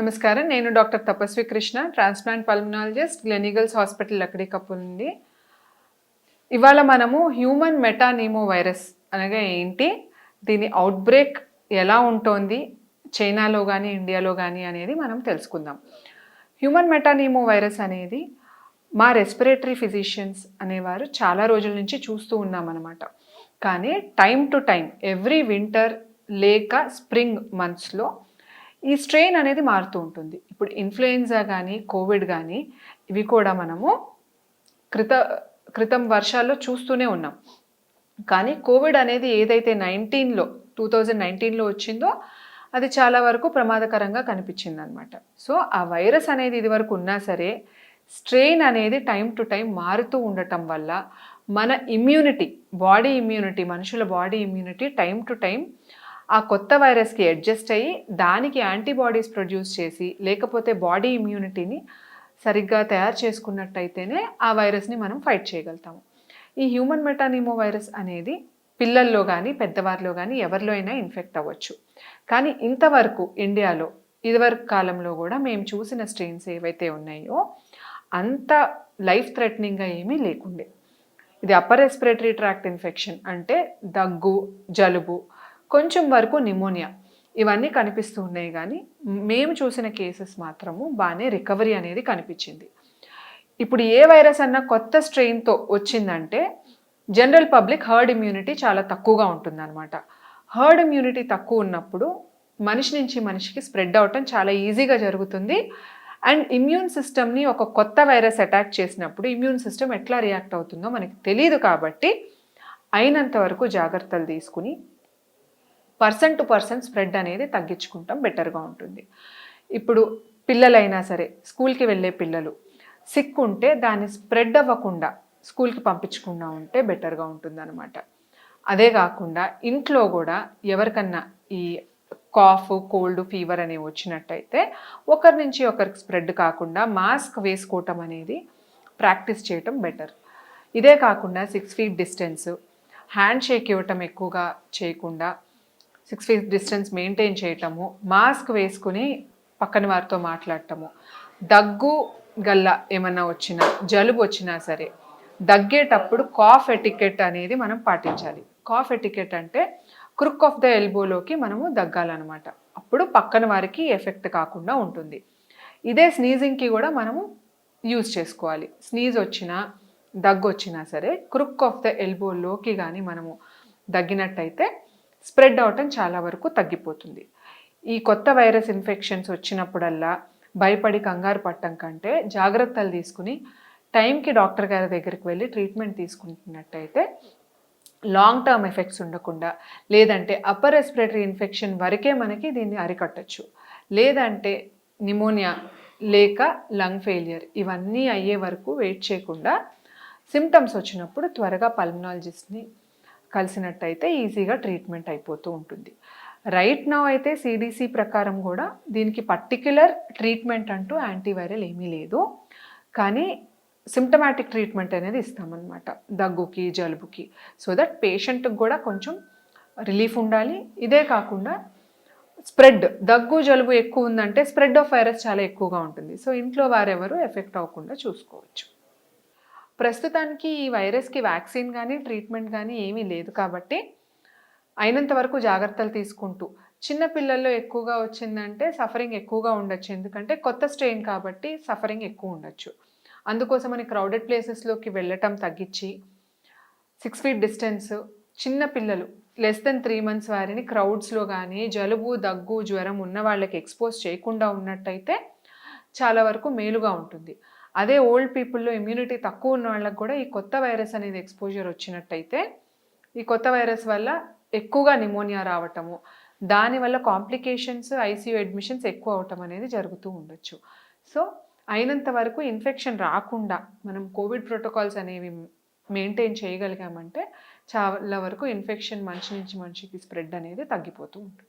నమస్కారం. నేను doctor Tapaswi Krishna transplant pulmonologist Gleneagles hospital Lakdikapul నుండి. ఇవాళ మనము హ్యూమన్ మెటానీమో వైరస్ అనగా ఏంటి? దీని అవుట్బ్రేక్ ఎలా ఉంటోంది? చైనాలో కానీ ఇండియాలో కానీ అనేది మనం తెలుసుకుందాం. హ్యూమన్ మెటానీమో వైరస్ అనేది మా రెస్పిరేటరీ ఫిజిషియన్స్ అనేవారు చాలా రోజుల నుంచి చూస్తూ ఉన్నామన్నమాట. కానీ time to time every winter లేక స్ప్రింగ్ మంత్స్లో ఈ స్ట్రెయిన్ అనేది మారుతూ ఉంటుంది. ఇప్పుడు ఇన్ఫ్లుయెన్జా కానీ కోవిడ్ కానీ ఇవి కూడా మనము క్రిత క్రితం వర్షాల్లో చూస్తూనే ఉన్నాం. కానీ కోవిడ్ అనేది ఏదైతే నైన్టీన్లో టూ థౌజండ్ నైన్టీన్లో వచ్చిందో అది చాలా వరకు ప్రమాదకరంగా కనిపించింది అనమాట సో ఆ వైరస్ అనేది ఇది వరకు ఉన్నా సరే స్ట్రెయిన్ అనేది టైం టు టైం మారుతూ ఉండటం వల్ల మన ఇమ్యూనిటీ బాడీ ఇమ్యూనిటీ మనుషుల body immunity time to time ఆ కొత్త వైరస్కి అడ్జస్ట్ అయ్యి దానికి యాంటీబాడీస్ ప్రొడ్యూస్ చేసి లేకపోతే బాడీ ఇమ్యూనిటీని సరిగ్గా తయారు చేసుకున్నట్టయితేనే ఆ వైరస్ని మనం ఫైట్ చేయగలుగుతాము. ఈ హ్యూమన్ మెటానిమో వైరస్ అనేది పిల్లల్లో కానీ పెద్దవారిలో కానీ ఎవరిలో అయినా ఇన్ఫెక్ట్ అవ్వచ్చు. కానీ ఇంతవరకు ఇండియాలో ఇదివరకు కాలంలో కూడా మేము చూసిన స్ట్రెయిన్స్ ఏవైతే ఉన్నాయో అంత లైఫ్ థ్రెటనింగ్గా ఏమీ లేకుండే. ఇది అప్పర్ రెస్పిరేటరీ ట్రాక్ట్ ఇన్ఫెక్షన్ అంటే దగ్గు జలుబు కొంచెం వరకు నిమోనియా. ఇవన్నీ కనిపిస్తూ ఉన్నాయి కానీ మేము చూసిన కేసెస్ మాత్రము బాగానే రికవరీ అనేది కనిపించింది. ఇప్పుడు ఏ వైరస్ అన్న కొత్త స్ట్రెయిన్తో వచ్చిందంటే జనరల్ పబ్లిక్ హర్డ్ ఇమ్యూనిటీ చాలా తక్కువగా ఉంటుందన్నమాట. హర్డ్ ఇమ్యూనిటీ తక్కువ ఉన్నప్పుడు మనిషి నుంచి మనిషికి స్ప్రెడ్ అవటం చాలా ఈజీగా జరుగుతుంది. అండ్ ఇమ్యూన్ సిస్టమ్ని ఒక కొత్త వైరస్ అటాక్ చేసినప్పుడు ఇమ్యూన్ సిస్టమ్ ఎట్లా రియాక్ట్ అవుతుందో మనకి తెలియదు కాబట్టి అయినంత వరకు జాగ్రత్తలు తీసుకుని పర్సన్ టు పర్సన్ స్ప్రెడ్ అనేది తగ్గించుకుంటాం బెటర్గా ఉంటుంది. ఇప్పుడు పిల్లలైనా సరే స్కూల్కి వెళ్ళే పిల్లలు సిక్ ఉంటే దాన్ని స్ప్రెడ్ అవ్వకుండా స్కూల్కి పంపించకుండా ఉంటే బెటర్గా ఉంటుంది అనమాట అదే కాకుండా ఇంట్లో కూడా ఎవరికన్నా ఈ కాఫ్ కోల్డ్ ఫీవర్ అనేవి వచ్చినట్టయితే ఒకరి నుంచి ఒకరికి స్ప్రెడ్ కాకుండా మాస్క్ వేసుకోవటం అనేది ప్రాక్టీస్ చేయటం బెటర్. ఇదే కాకుండా six feet distance hand shake ఇవ్వటం ఎక్కువగా చేయకుండా సిక్స్ ఫీట్ డిస్టెన్స్ మెయింటైన్ చేయటము మాస్క్ వేసుకుని పక్కన వారితో మాట్లాడటము. దగ్గు గల్ల ఏమన్నా వచ్చినా జలుబు వచ్చినా సరే దగ్గేటప్పుడు కాఫ్ ఎటికెట్ అనేది మనం పాటించాలి. కాఫ్ ఎటికెట్ అంటే క్రుక్ ఆఫ్ ద ఎల్బోలోకి మనము దగ్గాలన్నమాట. అప్పుడు పక్కన వారికి ఎఫెక్ట్ కాకుండా ఉంటుంది. ఇదే స్నీజింగ్కి కూడా మనము యూజ్ చేసుకోవాలి. స్నీజ్ వచ్చినా దగ్గు వచ్చినా సరే క్రుక్ ఆఫ్ ద ఎల్బోలోకి కానీ మనము దగ్గినట్టయితే స్ప్రెడ్ అవటం చాలా వరకు తగ్గిపోతుంది. ఈ కొత్త వైరస్ ఇన్ఫెక్షన్స్ వచ్చినప్పుడల్లా భయపడి కంగారు పట్టడం కంటే జాగ్రత్తలు తీసుకుని టైంకి డాక్టర్ గారి దగ్గరికి వెళ్ళి ట్రీట్మెంట్ తీసుకుంటున్నట్టయితే లాంగ్ టర్మ్ ఎఫెక్ట్స్ ఉండకుండా లేదంటే అప్పర్ రెస్పిరేటరీ ఇన్ఫెక్షన్ వరకే మనకి దీన్ని అరికట్టచ్చు. లేదంటే నిమోనియా లేక లంగ్ ఫెయిలియర్ ఇవన్నీ అయ్యే వరకు వెయిట్ చేయకుండా సిమ్టమ్స్ వచ్చినప్పుడు త్వరగా పల్మనాలజిస్ట్ని కలిసినట్టయితే ఈజీగా ట్రీట్మెంట్ అయిపోతూ ఉంటుంది. రైట్ నా అయితే సిడిసి ప్రకారం కూడా దీనికి పర్టిక్యులర్ ట్రీట్మెంట్ అంటూ యాంటీవైరల్ ఏమీ లేదు. కానీ సిమ్టమాటిక్ ట్రీట్మెంట్ అనేది ఇస్తామన్నమాట దగ్గుకి జలుబుకి. సో దట్ పేషెంట్కి కూడా కొంచెం రిలీఫ్ ఉండాలి. ఇదే కాకుండా స్ప్రెడ్ దగ్గు జలుబు ఎక్కువ ఉందంటే స్ప్రెడ్ ఆఫ్ వైరస్ చాలా ఎక్కువగా ఉంటుంది. సో ఇంట్లో వారెవరు ఎఫెక్ట్ అవ్వకుండా చూసుకోవచ్చు. ప్రస్తుతానికి ఈ వైరస్కి వ్యాక్సిన్ కానీ ట్రీట్మెంట్ కానీ ఏమీ లేదు కాబట్టి అయినంత వరకు జాగ్రత్తలు తీసుకుంటూ చిన్న పిల్లల్లో ఎక్కువగా వచ్చిందంటే సఫరింగ్ ఎక్కువగా ఉండొచ్చు. ఎందుకంటే కొత్త స్ట్రెయిన్ కాబట్టి సఫరింగ్ ఎక్కువ ఉండొచ్చు. అందుకోసమని క్రౌడెడ్ ప్లేసెస్లోకి వెళ్ళటం తగ్గించి సిక్స్ ఫీట్ డిస్టెన్స్ చిన్న పిల్లలు లెస్ దెన్ త్రీ మంత్స్ వారిని క్రౌడ్స్లో కానీ జలుబు దగ్గు జ్వరం ఉన్న వాళ్ళకి ఎక్స్పోజ్ చేయకుండా ఉన్నట్టయితే చాలా వరకు మేలుగా ఉంటుంది. అదే ఓల్డ్ పీపుల్లో ఇమ్యూనిటీ తక్కువ ఉన్న వాళ్ళకి కూడా ఈ కొత్త వైరస్ అనేది ఎక్స్పోజర్ వచ్చినట్టయితే ఈ కొత్త వైరస్ వల్ల ఎక్కువగా నిమోనియా రావటము దానివల్ల కాంప్లికేషన్స్ ఐసీయూ అడ్మిషన్స్ ఎక్కువ అవటం అనేది జరుగుతూ ఉండొచ్చు. సో అయినంత వరకు ఇన్ఫెక్షన్ రాకుండా మనం కోవిడ్ ప్రోటోకాల్స్ అనేవి మెయింటైన్ చేయగలిగామంటే చాలా వరకు ఇన్ఫెక్షన్ మనిషి నుంచి మనిషికి స్ప్రెడ్ అనేది తగ్గిపోతూ ఉంటుంది.